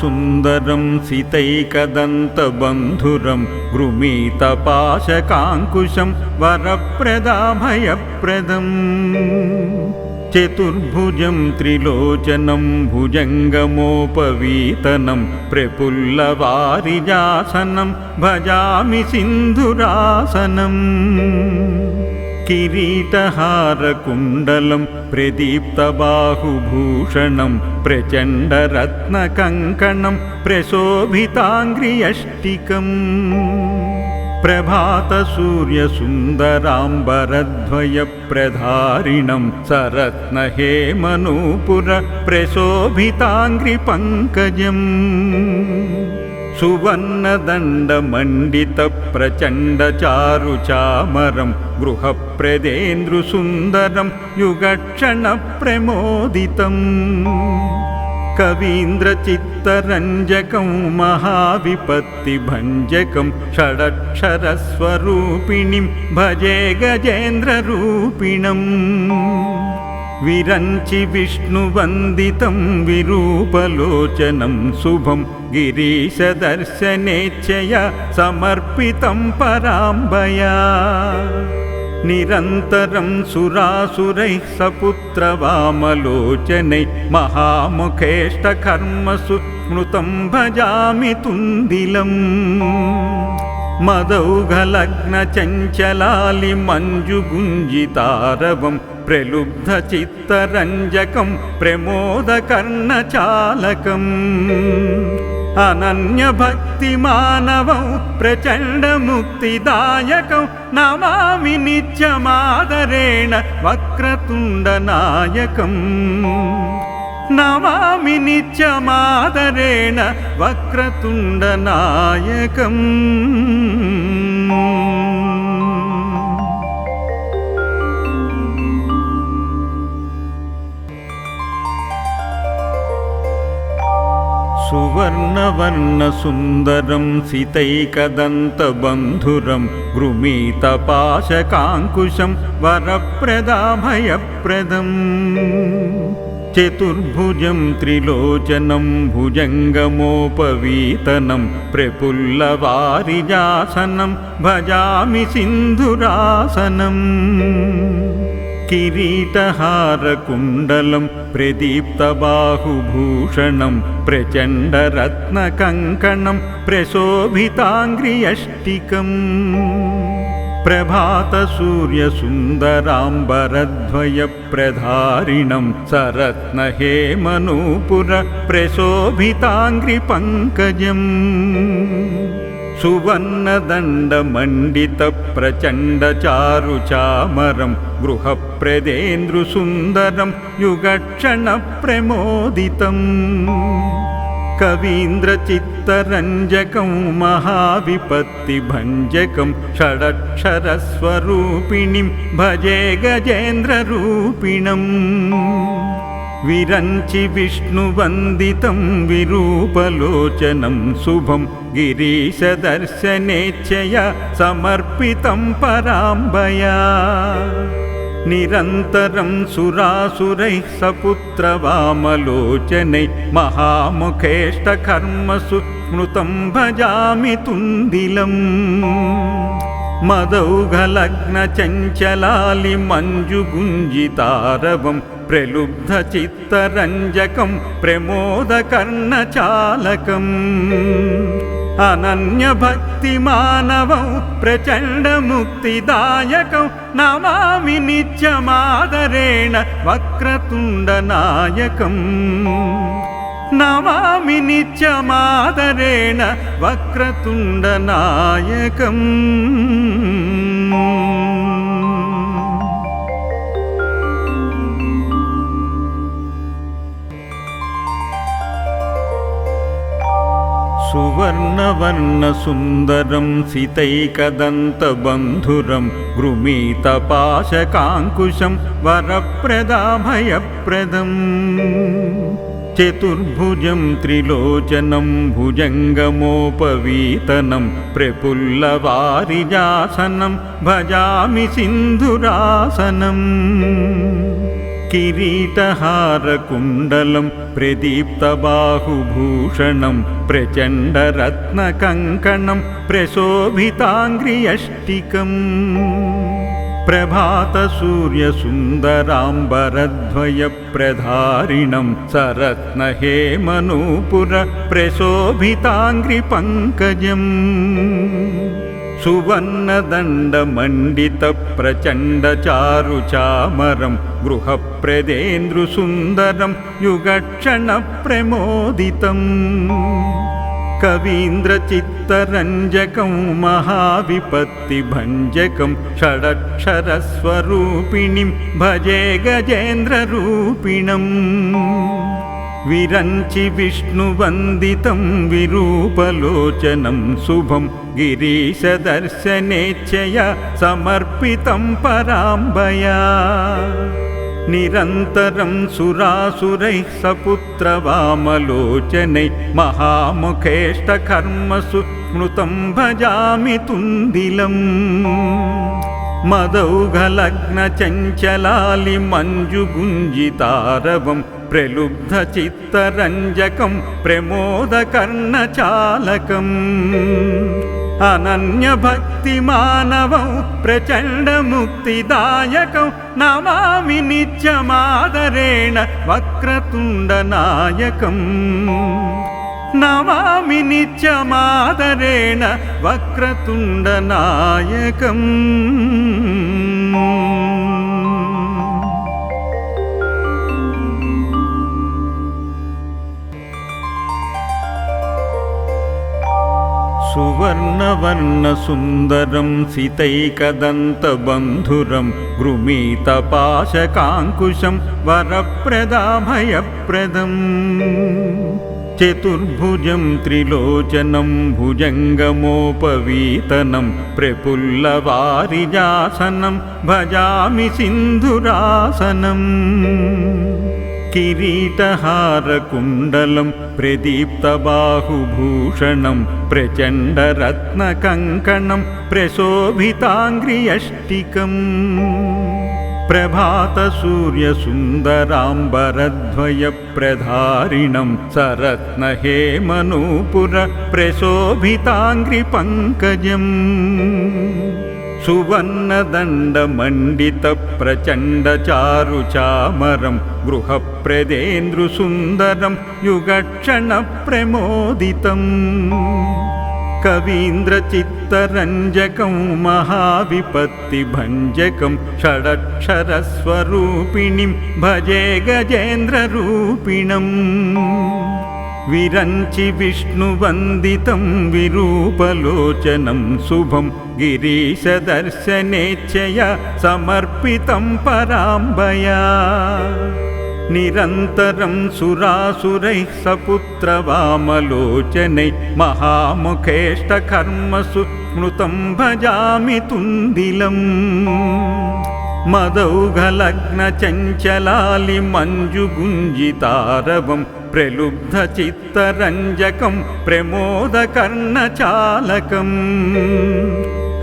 स्वर्णवर्णसुन्दरं सितैकदन्तबन्धुरं गृमीतपाशकाङ्कुशं वरप्रदाभयप्रदम् चतुर्भुजं त्रिलोचनं भुजङ्गमोपवीतनं प्रफुल्लवारिजासनं भजामि सिन्धुरासनम् किरीटहारकुण्डलं प्रदीप्तबाहुभूषणं प्रचण्डरत्नकङ्कणं प्रशोभिताङ्ग्रियष्टिकम् प्रभातसूर्यसुन्दराम्बरद्वयप्रधारिणं सरत्नहेमनूपुर प्रशोभिताङ्ग्रिपङ्कजम् सुवर्णदण्डमण्डितप्रचण्डचारुचामरं गृहप्रदेन्द्रुसुन्दरं युगक्षणप्रमोदितम् कवीन्द्रचित्तरञ्जकं महाविपत्तिभञ्जकं षडक्षरस्वरूपिणीं भजे गजेन्द्ररूपिणम् विरञ्चि विष्णुवन्दितं विरूपलोचनं शुभं गिरीशदर्शनेच्छया समर्पितं पराम्बया। निरन्तरं सुरासुरैः सपुत्रवामलोचनै महामुखेष्टकर्मसु स्मृतं भजामि तुन्दिलम् मदौघलग्नचञ्चलालिमञ्जुगुञ्जितारवं प्रलुब्धचित्तरञ्जकं प्रमोदकर्णचालकम् अनन्यभक्तिमानवं प्रचण्डमुक्तिदायकं नमामि नित्यमादरेण वक्रतुण्डनायकम् नमामि नित्यमादरेण वक्रतुण्डनायकम्। सुवर्णवर्णसुन्दरं सितैकदन्तबन्धुरं गृमीतपाशकाङ्कुशं वरप्रदाभयप्रदम् चतुर्भुजं त्रिलोचनं भुजङ्गमोपवीतनं प्रफुल्लवारिजासनं भजामि सिन्धुरासनम् किरीटहारकुण्डलं प्रदीप्तबाहुभूषणं प्रचण्डरत्नकङ्कणं प्रशोभिताङ्ग्रियष्टिकम् प्रभातसूर्यसुन्दराम्बरद्वयप्रधारिणं सरत्नहेमनूपुर प्रशोभिताङ्ग्रिपङ्कजम् सुवर्णदण्डमण्डितप्रचण्डचारुचामरं गृहप्रदेन्द्रुसुन्दरं युगक्षणप्रमोदितम् कवीन्द्रचित्तरञ्जकं महाविपत्तिभञ्जकं षडक्षरस्वरूपिणीं भजे गजेन्द्ररूपिणम्। विरञ्चि विष्णुवन्दितं विरूपलोचनं शुभं गिरीशदर्शनेच्छया समर्पितं पराम्बया निरन्तरं सुरासुरैः सपुत्रवामलोचनै महामुखेष्टकर्मसु स्मृतं भजामि तुन्दिलम् मदौघलग्नचञ्चलालिमञ्जुगुञ्जितारवं प्रलुब्धचित्तरञ्जकं प्रमोदकर्णचालकम् अनन्यभक्तिमानवं प्रचण्डमुक्तिदायकं नमामि नित्यमादरेण वक्रतुण्डनायकम् नमामि नित्यमादरेण वक्रतुण्डनायकम् सुवर्णवर्णसुन्दरं सितैकदन्तबन्धुरं गृमीतपाशकाङ्कुशं वरप्रदाभयप्रदम्। चतुर्भुजं त्रिलोचनं भुजङ्गमोपवीतनं प्रफुल्लवारिजासनं भजामि सिन्धुरासनम् किरीटहारकुण्डलं प्रदीप्तबाहुभूषणं प्रचण्डरत्नकङ्कणं प्रशोभिताङ्ग्रियष्टिकम्। प्रभातसूर्यसुन्दराम्बरद्वयप्रधारिणं सरत्नहेमनूपुर प्रशोभिताङ्ग्रिपङ्कजम् सुवर्णदण्डमण्डितप्रचण्डचारुचामरं गृहप्रदेन्द्रुसुन्दरं युगक्षणप्रमोदितम् कवीन्द्रचित्तरञ्जकं महाविपत्तिभञ्जकं षडक्षरस्वरूपिणीं भजे गजेन्द्ररूपिणम् विरञ्चि विष्णुवन्दितं विरूपलोचनं शुभं गिरीशदर्शनेच्छया समर्पितं पराम्बया निरन्तरं सुरासुरैः सपुत्रवामलोचनै महामुखेष्टकर्मसु स्मृतं भजामि तुन्दिलम् मदौघलग्नचञ्चलालिमञ्जुगुञ्जितारवं प्रलुब्धचित्तरञ्जकं प्रमोदकर्णचालकम् अनन्यभक्तिमानवं प्रचण्डमुक्तिदायकं नमामि नित्यमादरेण वक्रतुण्डनायकम् नमामि नित्यमादरेण वक्रतुण्डनायकम् सुवर्णवर्णसुन्दरं सितैकदन्तबन्धुरं गृमीतपाशकाङ्कुशं वरप्रदाभयप्रदम् चतुर्भुजं त्रिलोचनं भुजङ्गमोपवीतनं प्रफुल्लवारिजासनं भजामि सिन्धुरासनम् किरीटहारकुण्डलं प्रदीप्तबाहुभूषणं प्रचण्डरत्नकङ्कणं प्रशोभिताङ्ग्रियष्टिकम् प्रभातसूर्यसुन्दराम्बरद्वयप्रधारिणं सरत्नहेमनूपुर प्रशोभिताङ्ग्रिपङ्कजम् सुवर्णदण्डमण्डितप्रचण्डचारुचामरं गृहप्रदेन्द्रुसुन्दरं युगक्षणप्रमोदितम् कवीन्द्रचित्तरञ्जकं महाविपत्तिभञ्जकं षडक्षरस्वरूपिणीं भजे गजेन्द्ररूपिणम् विरञ्चि विष्णुवन्दितं विरूपलोचनं शुभं गिरीशदर्शनेच्छया समर्पितं पराम्बया निरन्तरं सुरासुरैः सपुत्रवामलोचनै महामुखेष्टकर्मसु स्मृतं भजामि तुन्दिलम् मदौघलग्नचञ्चलालिमञ्जुगुञ्जितारवं प्रलुब्धचित्तरञ्जकं प्रमोदकर्णचालकम्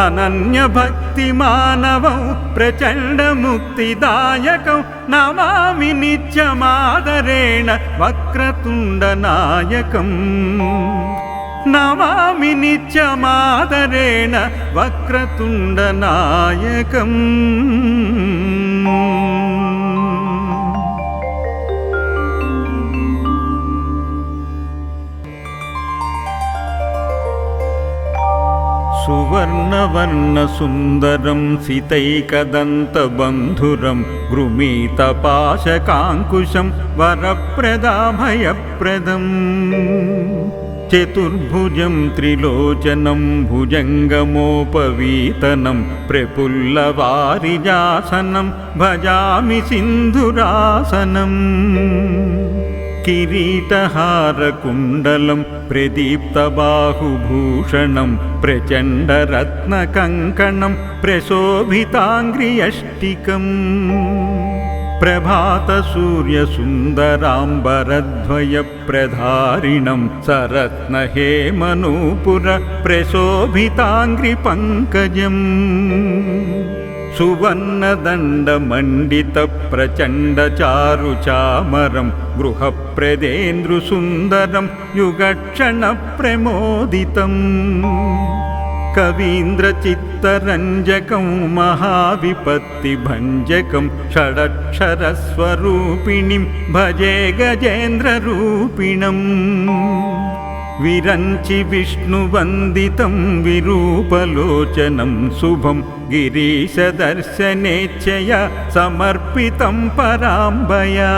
अनन्यभक्तिमानवं प्रचण्डमुक्तिदायकं नमामि नित्यमादरेण वक्रतुण्डनायकम् नमामि नित्यमादरेण वक्रतुण्डनायकम् सुवर्णवर्णसुन्दरं सितैकदन्तबन्धुरं गृमीतपाशकाङ्कुशं वरप्रदाभयप्रदम् चतुर्भुजं त्रिलोचनं भुजङ्गमोपवीतनं प्रफुल्लवारिजासनं भजामि सिन्धुरासनम् किरीटहारकुण्डलं प्रदीप्तबाहुभूषणं प्रचण्डरत्नकङ्कणं प्रशोभिताङ्ग्रियष्टिकम् प्रभातसूर्यसुन्दराम्बरद्वयप्रधारिणं सरत्नहेमनूपुर प्रशोभिताङ्ग्रिपङ्कजम् सुवर्णदण्डमण्डितप्रचण्डचारुचामरं गृहप्रदेन्द्रुसुन्दरं युगक्षणप्रमोदितम् कवीन्द्रचित्तरञ्जकं महाविपत्तिभञ्जकं षडक्षरस्वरूपिणीं भजे गजेन्द्ररूपिणम्। विरञ्चि विष्णुवन्दितं विरूपलोचनं शुभं गिरीशदर्शनेच्छया समर्पितं पराम्बया।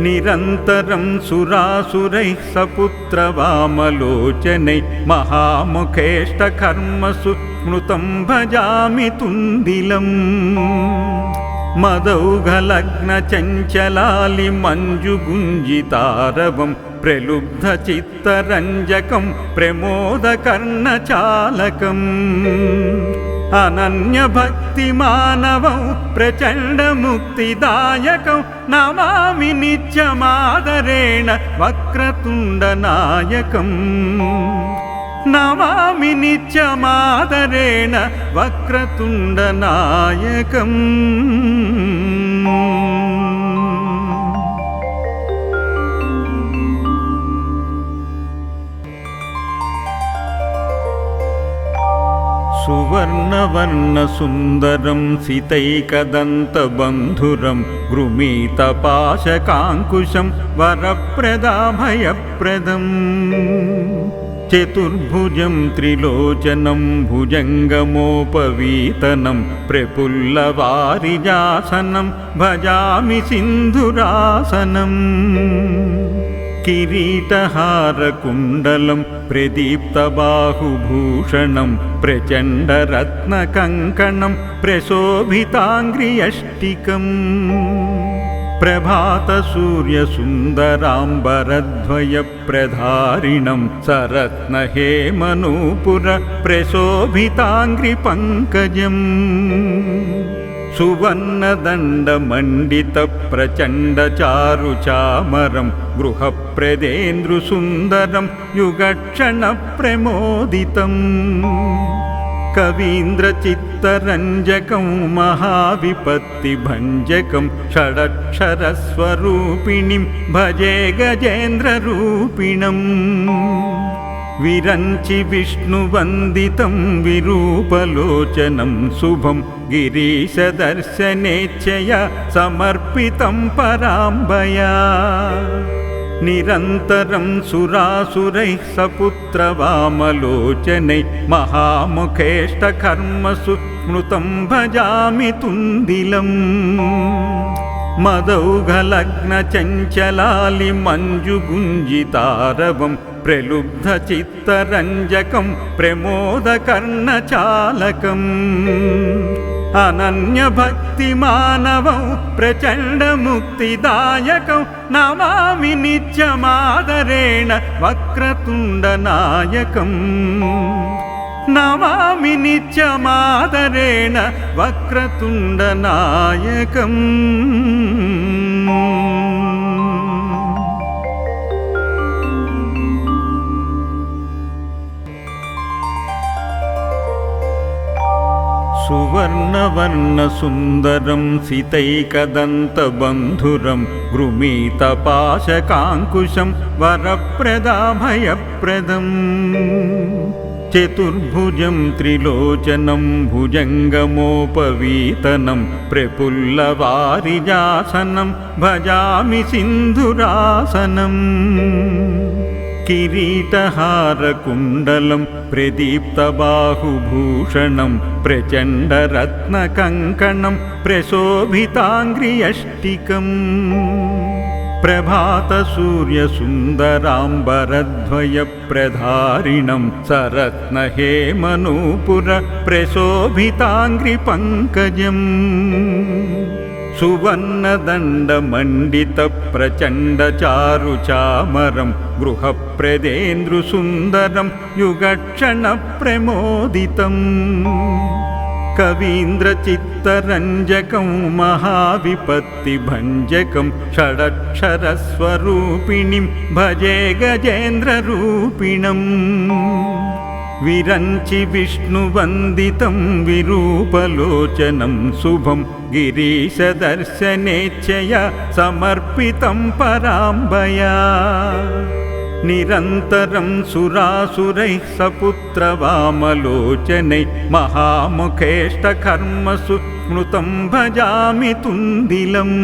निरन्तरं सुरासुरैः सपुत्रवामलोचनैः महामुखेष्टकर्मसु स्मृतं भजामि तुन्दिलम्। मदौघलग्नचञ्चलालिमञ्जुगुञ्जितारवं प्रलुब्धचित्तरञ्जकं प्रमोदकर्णचालकम् अनन्यभक्तिमानवं प्रचण्डमुक्तिदायकं नमामि नित्यमादरेण वक्रतुण्डनायकम् नमामि नित्यमादरेण वक्रतुण्डनायकम् सुवर्णवर्णसुन्दरं सितैकदन्तबन्धुरं गृमीतपाशकाङ्कुशं वरप्रदाभयप्रदम् चतुर्भुजं त्रिलोचनं भुजङ्गमोपवीतनं प्रफुल्लवारिजासनं भजामि सिन्धुरासनम् किरीटहारकुण्डलं प्रदीप्तबाहुभूषणं प्रचण्डरत्नकङ्कणं प्रशोभिताङ्ग्रियष्टिकम् प्रभातसूर्यसुन्दराम्बरद्वयप्रधारिणं सरत्नहेमनूपुर प्रशोभिताङ्ग्रिपङ्कजम् सुवर्णदण्डमण्डितप्रचण्डचारुचामरं गृहप्रदेन्द्रुसुन्दरं युगक्षणप्रमोदितम् कवीन्द्रचित्तरञ्जकं महाविपत्तिभञ्जकं षडक्षरस्वरूपिणीं भजे गजेन्द्ररूपिणम्। विरञ्चि विष्णुवन्दितं विरूपलोचनं शुभं गिरीशदर्शनेच्छया समर्पितं पराम्बया। निरन्तरं सुरासुरैः सपुत्रवामलोचनैः महामुखेष्टकर्मसु स्मृतं भजामि तुन्दिलम् मदौघलग्नचञ्चलालिमञ्जुगुञ्जितारवं प्रलुब्धचित्तरञ्जकं प्रमोदकर्णचालकम् अनन्यभक्तिमानवं प्रचण्डमुक्तिदायकं नमामि नित्यमादरेण वक्रतुण्डनायकम् नमामि नित्यमादरेण वक्रतुण्डनायकम् सुवर्णवर्णसुन्दरं सितैकदन्तबन्धुरं गृमीतपाशकाङ्कुशं वरप्रदाभयप्रदम् चतुर्भुजं त्रिलोचनं भुजङ्गमोपवीतनं प्रफुल्लवारिजासनं भजामि सिन्धुरासनम् किरीटहारकुण्डलं प्रदीप्तबाहुभूषणं प्रचण्डरत्नकङ्कणं प्रशोभिताङ्ग्रियष्टिकम्। प्रभातसूर्यसुन्दराम्बरद्वयप्रधारिणं सरत्नहेमनूपुर प्रशोभिताङ्ग्रिपङ्कजम् सुवर्णदण्डमण्डितप्रचण्डचारुचामरं गृहप्रदेन्द्रुसुन्दरं युगक्षणप्रमोदितम् कवीन्द्रचित्तरञ्जकं महाविपत्तिभञ्जकं षडक्षरस्वरूपिणीं भजे गजेन्द्ररूपिणम् विरञ्चि विष्णुवन्दितं विरूपलोचनं शुभं गिरीशदर्शनेच्छया समर्पितं पराम्बया। निरन्तरं सुरासुरैः सपुत्रवामलोचनै महामुखेष्टकर्मसु स्मृतं भजामि तुन्दिलम्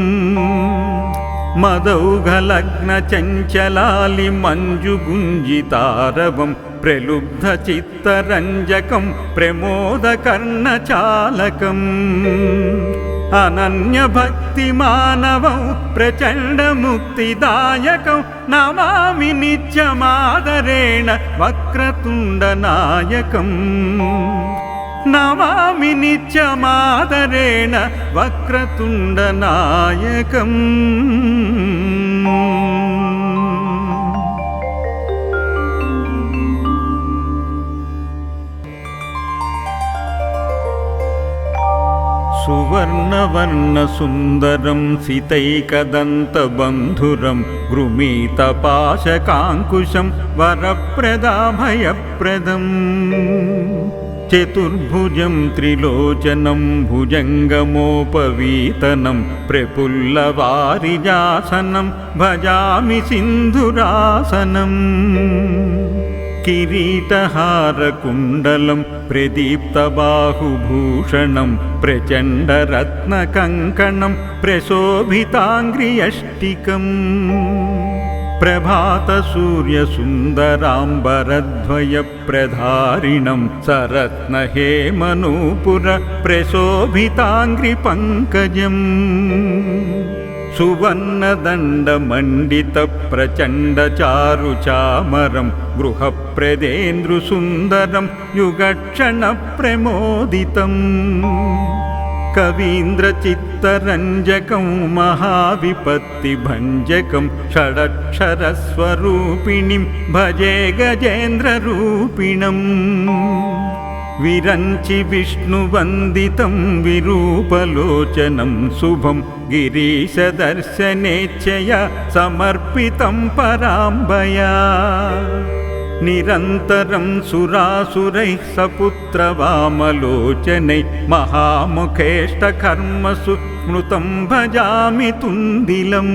मदौघलग्नचञ्चलालिमञ्जुगुञ्जितारवं प्रलुब्धचित्तरञ्जकं प्रमोदकर्णचालकम् अनन्यभक्तिमानवं प्रचण्डमुक्तिदायकं नमामि नित्यमादरेण वक्रतुण्डनायकम् नमामि नित्यमादरेण वक्रतुण्डनायकम् सुवर्णवर्णसुन्दरं सितैकदन्तबन्धुरं गृमीतपाशकाङ्कुशं वरप्रदाभयप्रदम् चतुर्भुजं त्रिलोचनं भुजङ्गमोपवीतनं प्रफुल्लवारिजासनं भजामि सिन्धुरासनम् किरीटहारकुण्डलं प्रदीप्तबाहुभूषणं प्रचण्डरत्नकङ्कणं प्रशोभिताङ्ग्रियष्टिकम्। प्रभातसूर्यसुन्दराम्बरद्वयप्रधारिणं सरत्नहेमनूपुर प्रशोभिताङ्ग्रिपङ्कजम् सुवर्णदण्डमण्डितप्रचण्डचारुचामरं गृहप्रदेन्द्रुसुन्दरं युगक्षणप्रमोदितम् कवीन्द्रचित्तरञ्जकं महाविपत्तिभञ्जकं षडक्षरस्वरूपिणीं भजे गजेन्द्ररूपिणम् विरञ्चि विष्णुवन्दितं विरूपलोचनं शुभं गिरीशदर्शनेच्छया समर्पितं पराम्बया। निरन्तरं सुरासुरैः सपुत्रवामलोचनै महामुखेष्टकर्मसु स्मृतं भजामि तुन्दिलम्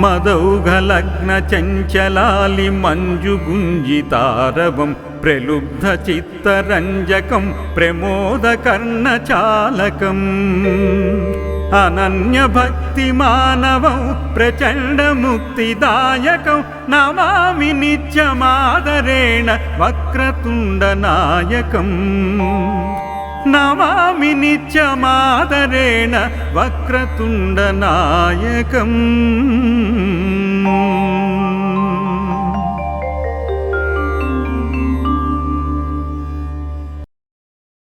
मदौघलग्नचञ्चलालिमञ्जुगुञ्जितारवं प्रलुब्धचित्तरञ्जकं प्रमोदकर्णचालकम् अनन्यभक्तिमानवं प्रचण्डमुक्तिदायकं नमामि नित्यमादरेण वक्रतुण्डनायकम् नमामि नित्यमादरेण वक्रतुण्डनायकम् mm -hmm.